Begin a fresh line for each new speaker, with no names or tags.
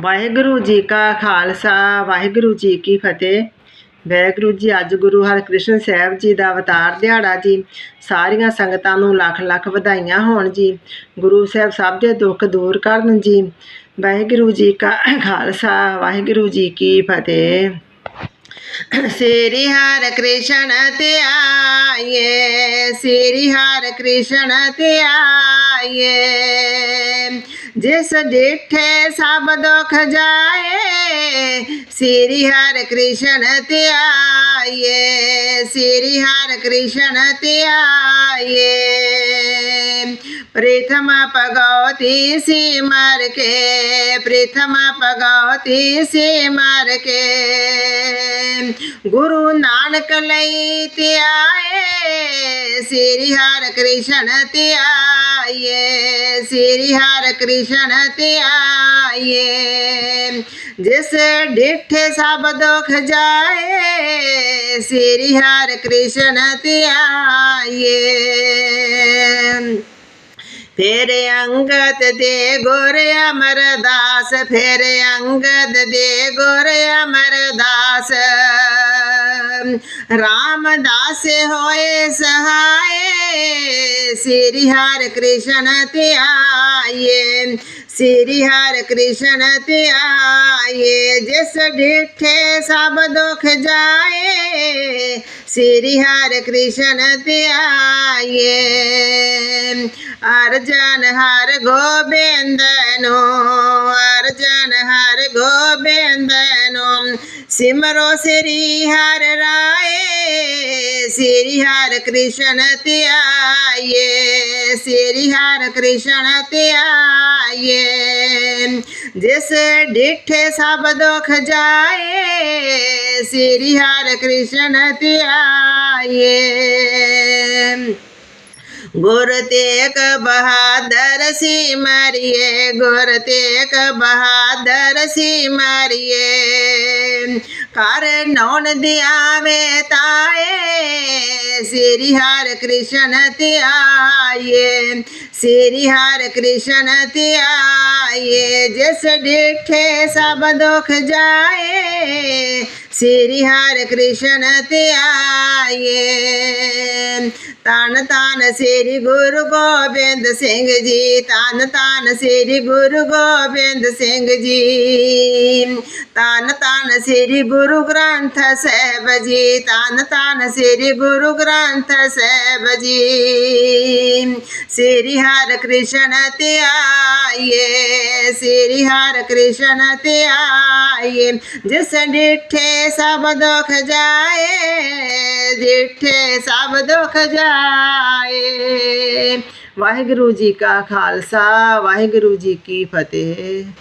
ਵਾਹਿਗੁਰੂ ਜੀ ਕਾ ਖਾਲਸਾ, ਵਾਹਿਗੁਰੂ ਜੀ ਕੀ ਫਤਿਹ। ਵਾਹਿਗੁਰੂ ਜੀ, ਅੱਜ ਗੁਰੂ ਹਰਕ੍ਰਿਸ਼ਨ ਸਾਹਿਬ ਜੀ ਦਾ ਅਵਤਾਰ ਦਿਹਾੜਾ ਜੀ। ਸਾਰੀਆਂ ਸੰਗਤਾਂ ਨੂੰ ਲੱਖ ਲੱਖ ਵਧਾਈਆਂ ਹੋਣ ਜੀ। ਗੁਰੂ ਸਾਹਿਬ ਸਭ ਦੇ ਦੁੱਖ ਦੂਰ ਕਰਨ ਜੀ। ਵਾਹਿਗੁਰੂ ਜੀ ਕਾ ਖਾਲਸਾ, ਵਾਹਿਗੁਰੂ ਜੀ ਕੀ ਫਤਿਹ। ਸ੍ਰੀ ਹਰਿ ਕ੍ਰਿਸ਼ਨ ਤੇ ਸ੍ਰੀ ਹਰਿ ਕ੍ਰਿਸ਼ਨ ਤੇ जिस डिठे सब दुख जाए श्री हर कृष्ण त्याये श्री हर कृष्ण त्याये प्रथम पगौती सिमर के, प्रथम पगौती सिमर के, गुरु नानक लई त्याये श्री हर कृष्ण त्याये आइए। श्री हर कृष्ण त्याइए जिस डिठ सब दुख जाए, श्री हर कृष्ण त्याइए फिर अंगद दे गोरे अमरदास, फिर अंगद दे गोरे अमरदास। रामदास होए सहाय। श्री हर कृष्ण त्याये श्री हर कृष्ण त्याये जिस डिठे सब दुख जाए। श्री हर कृष्ण त्याये अर्जन हर गोविंदनो भजन हर गोविंद नोम सिमरो श्री हर राय श्री हर कृष्ण त्याये श्री हर कृष्ण त्याये। जिस डिठे सब दुख जाए श्री हर कृष्ण त्याये। गुर तेग बहादुर सी मारिए गुर तेग बहादुर सी मारिए कर नौन दिया में ताए, श्री हर कृष्ण त्याए ਸ੍ਰੀ ਹਰਿ ਕ੍ਰਿਸ਼ਨ ਤੇ ਜਿਸ ਡਿਠੇ ਸਭ ਦੁਖ ਜਾਏ, ਸ੍ਰੀ ਹਰਿ ਕ੍ਰਿਸ਼ਨ ਤੇ ਆਏ ਤਨ ਤਨ ਸ੍ਰੀ ਗੁਰੂ ਗੋਬਿੰਦ ਸਿੰਘ ਜੀ ਤਨ ਤਨ ਸ੍ਰੀ ਗੁਰੂ ਗੋਬਿੰਦ ਸਿੰਘ ਜੀ। ਤਨ ਤਨ ਸ੍ਰੀ ਗੁਰੂ ਗ੍ਰੰਥ ਸਾਹਿਬ ਜੀ ਤਨ ਤਨ ਸ੍ਰੀ ਗੁਰੂ ਗ੍ਰੰਥ ਸਾਹਿਬ ਜੀ। ਸ੍ਰੀ हर कृष्ण ते आइए श्री हर कृष्ण ते आइए। जिस डिठे सब दुख जाए डिठे सब दुख जाए। वाहेगुरु जी का खालसा, वाहेगुरु जी की फतेह।